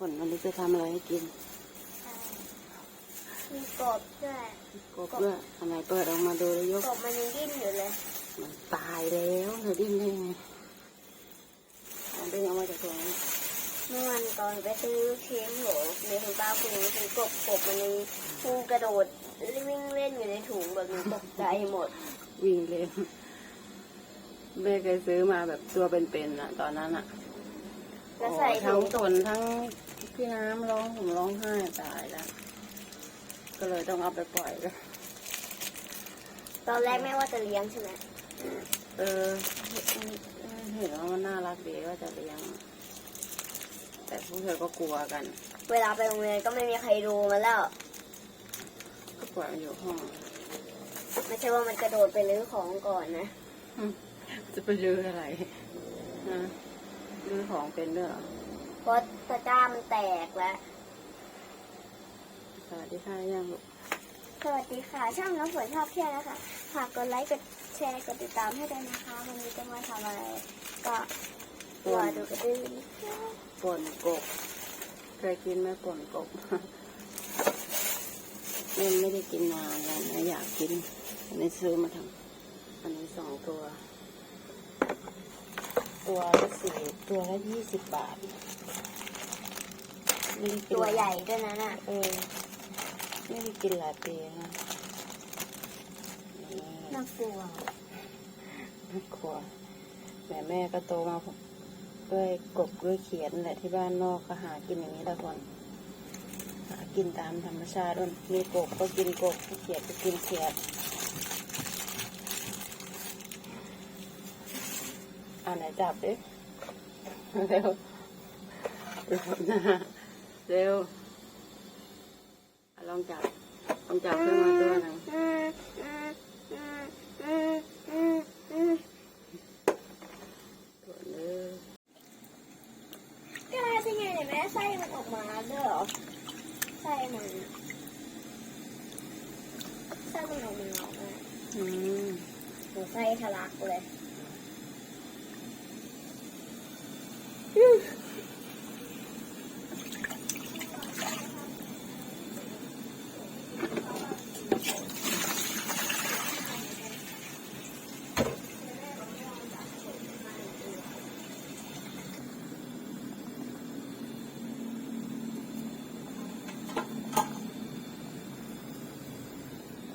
อะไรให้กินมีกบด้วยกบด้วยอันไหนเปิดออกมาดูแล้วยกกบมันยังดิ้นอยู่เลย มันตายแล้วเธอดิ้นได้ไงเอาดึงเอามาจากตรงนี้เมื่อวันตอนไปซื้อเค้กโหมีคุณป้าคุณซื้อกบกบมันยังพุ่งกระโดดวิ่งเล่นอยู่ในถุงแบบนี้ตกใจหมด วิ่งเล่นแม่เคยซื้อมาแบบตัวเป็นๆอะตอนนั้นอะแล้วใส่ทั้ถุงงตนทั้ง พี่น้ำร้องผมร้องไห้ตายแล้ว ก็เลยต้องเอาไปปล่อยแล้วตอนแรกไม่ว่าจะเลี้ยงใช่ไหมเออเห็นว่ามันน่ารักดีก็จะเลี้ยง แต่พวกเธอก็กลัวกัน เวลาไปโรงเรียนก็ไม่มีใครดูมันแล้วก็ปล่อยมันอยู่ห้อง ไม่ใช่ว่ามันกระโดดไปรื้อของก่อนนะ จะไปรื้ออะไรนะรื้อของเป็นด้วยเหรอ เพราะตะกร้ามันแตกแล้ว สวัสดีค่ะยังลูกสวัสดีค่ะ ช่างน้ำฝนชอบเที่ยวนะคะฝากกดไลค์ กดแชร์ กดติดตามให้ด้วยนะคะ วันนี้จะมาทำอะไร ก็รอดูกันด้วยนะคะป่นกบ เคยกินไหมป่นกบแม่ไม่ได้กินนานแล้วนะอยากกิน อันนี้ซื้อมาทำอันนี้สองตัว ตัวละสี่ตัวละยี่สิบบาท ไม่ได้กินตัวใหญ่ด้วยนะน่ะเออไม่ได้กินหลายปีนะนี่น่ากลัวน่ากลัวแม่แม่ก็โตมาด้วยกบด้วยเขียนแหละที่บ้านนอกก็หากินอย่างนี้ละคนหากินตามธรรมชาติด้วยมีกบก็กินกบมีเขียดก็กินเขียดอ่าไหนจับดิเร็วเร็วนะ เร็วอะลองจับลองจับขึ้นมาตัวหนึ่งอืมอืมอืมอืมอืมอืมตัวหนึงก็ได้ที่ไงเนี่ยแม่ไส้มันออกมาด้วยเหรอไส้มันไส้มันออกมาออกมาอืมหนูไส้ทะลักเลยอ